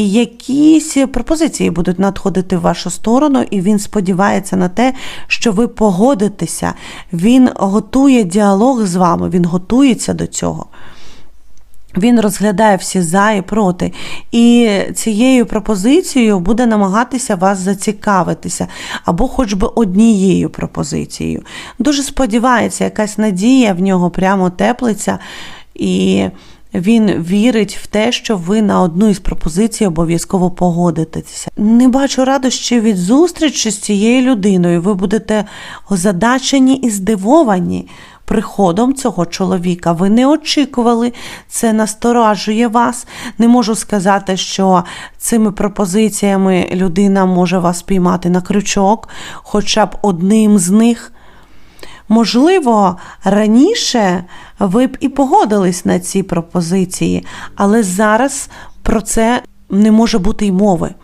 і якісь пропозиції будуть надходити в вашу сторону, і він сподівається на те, що ви погодитеся. Він готує діалог з вами, він готується до цього. Він розглядає всі за і проти, і цією пропозицією буде намагатися вас зацікавитися, або хоч би однією пропозицією. Дуже сподівається, якась надія в нього прямо теплиться, і він вірить в те, що ви на одну із пропозицій обов'язково погодитеся. Не бачу радощів від зустрічі з цією людиною. Ви будете озадачені і здивовані приходом цього чоловіка. Ви не очікували, це насторажує вас. Не можу сказати, що цими пропозиціями людина може вас піймати на крючок, хоча б одним з них. Можливо, раніше ви б і погодились на ці пропозиції, але зараз про це не може бути й мови.